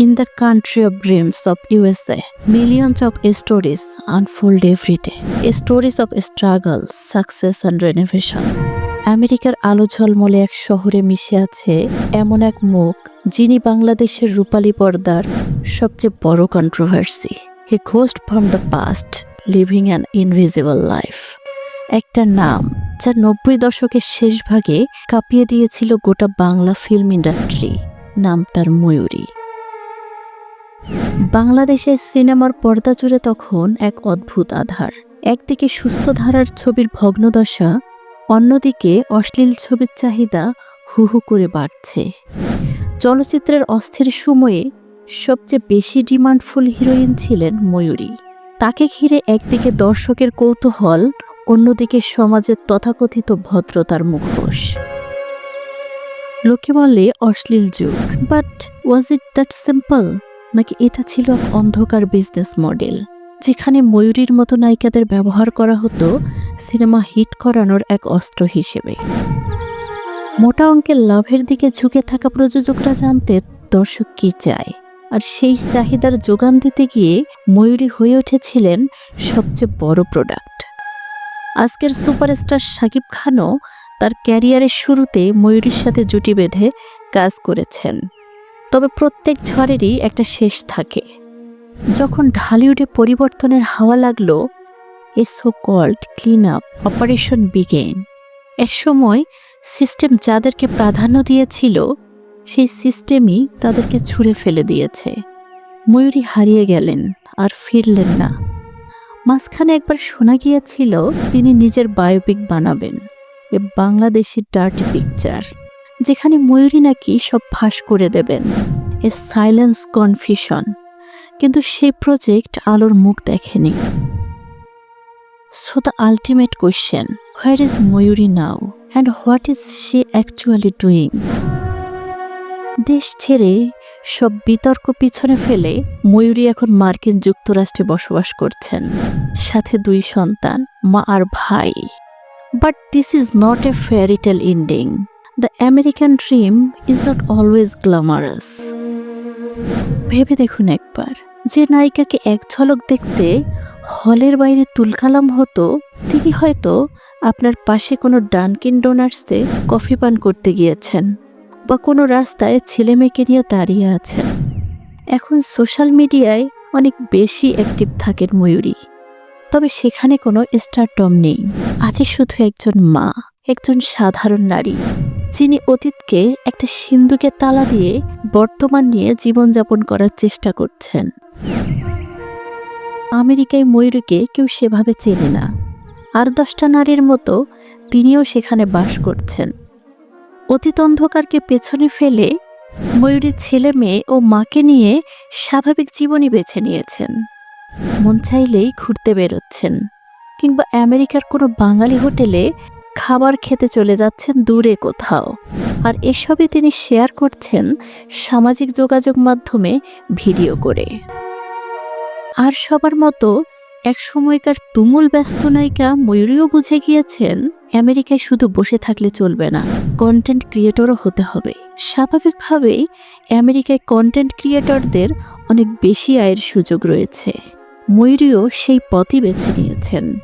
In the country of dreams of USA, millions of stories unfold every day. Stories of struggle, success and renovation. আমেরিকার আলো ঝলমলে এক শহরে মিশে আছে এমন এক মুখ যিনি বাংলাদেশের রূপালী পর্দার সবচেয়ে বড় controversy he ghost from the past living an invisible life একটা নাম যা নব্বই দশকের শেষ ভাগে কাঁপিয়ে দিয়েছিল গোটা বাংলা ফিল্ম ইন্ডাস্ট্রি নাম তার ময়ূরী বাংলাদেশের সিনেমার পর্দা জুড়ে তখন এক অদ্ভুত আধার। একদিকে সুস্থ ধারার ছবির ভগ্নদশা, অন্যদিকে অশ্লীল ছবির চাহিদা হু হু করে বাড়ছে। চলচ্চিত্রের অস্থির সময়ে সবচেয়ে বেশি ডিমান্ডফুল হিরোইন ছিলেন ময়ূরী। তাকে ঘিরে একদিকে দর্শকের কৌতূহল, অন্যদিকে সমাজের তথাকথিত ভদ্রতার মুখোশ। লোকে বলে অশ্লীল যুগ but was it that simple নাকি এটা ছিল এক অন্ধকার বিজনেস মডেল যেখানে ময়ূরীর মতো নায়িকাদের ব্যবহার করা হতো সিনেমা হিট করানোর এক অস্ত্র হিসেবে। মোটা অঙ্কের লাভের দিকে ঝুঁকে থাকা প্রযোজকরা জানতেন দর্শক কি চায়? আর সেই চাহিদার যোগান দিতে গিয়ে ময়ূরী হয়ে উঠেছিলেন সবচেয়ে বড় প্রোডাক্ট আজকের সুপারস্টার শাকিব খানও তার ক্যারিয়ারের শুরুতে ময়ূরীর সাথে জুটি বেঁধে কাজ করেছেন। তবে প্রত্যেক ঝড়েরই একটা শেষ থাকে। যখন ঢালিউডে পরিবর্তনের হাওয়া লাগল, a so called clean up operation began এক সময় সিস্টেম যাদেরকে প্রাধান্য দিয়েছিল, সেই সিস্টেমই তাদেরকে ছুঁড়ে ফেলে দিয়েছে। ময়ূরী হারিয়ে গেলেন, আর ফিরলেন না। মাঝখানে একবার শোনা গিয়েছিল, তিনি নিজের বায়োপিক বানাবেন, এ বাংলাদেশি ডার্টি পিকচার যেখানে ময়ূরী নাকি সব ফাঁস করে দেবেন। এ সাইলেন্স কনফিউশন কিন্তু সেই প্রজেক্ট আলোর মুখ দেখেনি। So the ultimate question where is Mayuri now and what is she actually doing দেশ ছেড়ে সব বিতর্ক পিছনে ফেলে ময়ূরী এখন মার্কিন যুক্তরাষ্ট্রে বসবাস করছেন। সাথে দুই সন্তান, মা আর ভাই। But this is not a fairytale ending the American dream is not always glamorous ভেবে দেখুন একবার, যে নায়িকাকে এক ঝলক দেখতে হলের বাইরে তুলকালাম হতো, তিনি হয়তো আপনার পাশে কোনো ডানকিন ডোনার্সে কফি পান করতে গিয়েছেন বা কোনো রাস্তায় ছেলে মেয়েকে নিয়ে দাঁড়িয়ে আছেন। এখন সোশ্যাল মিডিয়ায় অনেক বেশি অ্যাক্টিভ থাকেন ময়ূরী। তবে সেখানে কোনো স্টারটম নেই। আছে শুধু একজন মা, একজন সাধারণ নারী। যিনি অতীতকে একটা সিন্ধুকে তালা দিয়ে বর্তমান নিয়ে জীবনযাপন করার চেষ্টা করছেন। আমেরিকায় ময়ূরীকে কেউ সেভাবে চেনে না। আর দশটা নারীর মতো তিনিও সেখানে বাস করছেন। অতীত অন্ধকারকে পেছনে ফেলে ময়ূরীর ছেলে মেয়ে ও মাকে নিয়ে স্বাভাবিক জীবনই বেছে নিয়েছেন। মন চাইলেই ঘুরতে বেরোচ্ছেন। কিংবা আমেরিকার কোনো বাঙালি হোটেলে খাবার খেতে চলে যাচ্ছেন দূরে কোথাও। আর এসবই তিনি শেয়ার করছেন সামাজিক যোগাযোগ মাধ্যমে ভিডিও করে। আর সবার মতো এক সময়কার তুমুল ব্যস্ত নায়িকা ময়ূরীও বুঝে গিয়েছেন, আমেরিকায় শুধু বসে থাকলে চলবে না কন্টেন্ট ক্রিয়েটরও হতে হবে। স্বাভাবিকভাবেই আমেরিকায় কন্টেন্ট ক্রিয়েটরদের অনেক বেশি আয়ের সুযোগ রয়েছে। ময়ূরীও সেই পথই বেছে নিয়েছেন।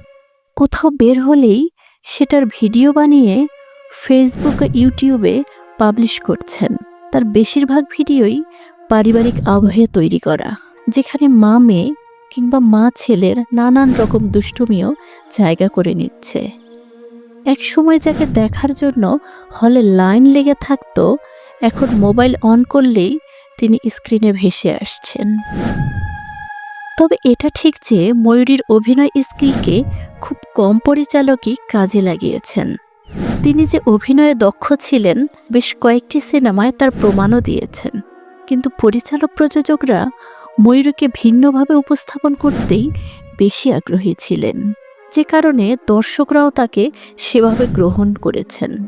কোথাও বের হলেই সেটার ভিডিও বানিয়ে ফেসবুক ইউটিউবে পাবলিশ করছেন। তার বেশিরভাগ ভিডিওই পারিবারিক আবহে তৈরি করা, যেখানে মা, মেয়ে কিংবা মা ছেলের নানান রকম দুষ্টুমিও জায়গা করে নিচ্ছে। এক সময় যাকে দেখার জন্য হলে লাইন লেগে থাকতো, এখন মোবাইল অন করলেই তিনি স্ক্রিনে ভেসে আসছেন। তবে এটা ঠিক যে ময়ূরীর অভিনয় স্কিলকে খুব কম পরিচালকই কাজে লাগিয়েছেন। তিনি যে অভিনয়ে দক্ষ ছিলেন, বেশ কয়েকটি সিনেমায় তার প্রমাণও দিয়েছেন। কিন্তু পরিচালক প্রযোজকরা ময়ূরীকে ভিন্নভাবে উপস্থাপন করতেই বেশি আগ্রহী ছিলেন। যে কারণে দর্শকরাও তাকে সেভাবে গ্রহণ করেছেন।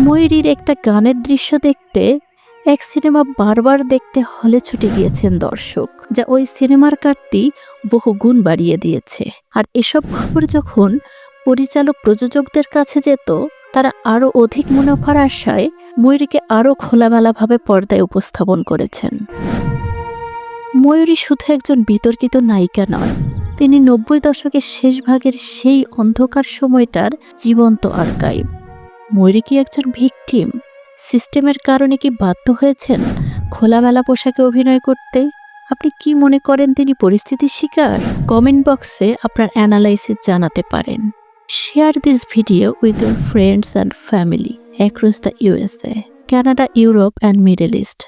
ময়ূরীর একটা গানের দৃশ্য দেখতে এক সিনেমা বারবার দেখতে হলে ছুটে গিয়েছেন দর্শক, যা ওই সিনেমার কাটতি বহু গুণ বাড়িয়ে দিয়েছে। আর এসব খবর যখন পরিচালক প্রযোজকদের কাছে যেত, তারা আরও অধিক মুনাফার আশায় ময়ূরীকে আরও খোলামেলাভাবে পর্দায় উপস্থাপন করেছেন। ময়ূরী শুধু একজন বিতর্কিত নায়িকা নয় তিনি নব্বই দশকের শেষ ভাগের সেই অন্ধকার সময়টার জীবন্ত আর্কাইভ। ময়ূরী কি একজন ভিকটিম? সিস্টেমের কারণে কি বাধ্য হয়েছেন খোলামেলা পোশাকে অভিনয় করতে? আপনি কি মনে করেন তিনি পরিস্থিতির শিকার? কমেন্ট বক্সে আপনার অ্যানালাইসিস জানাতে পারেন। Share this video with your friends and family across the USA Canada Europe and Middle East.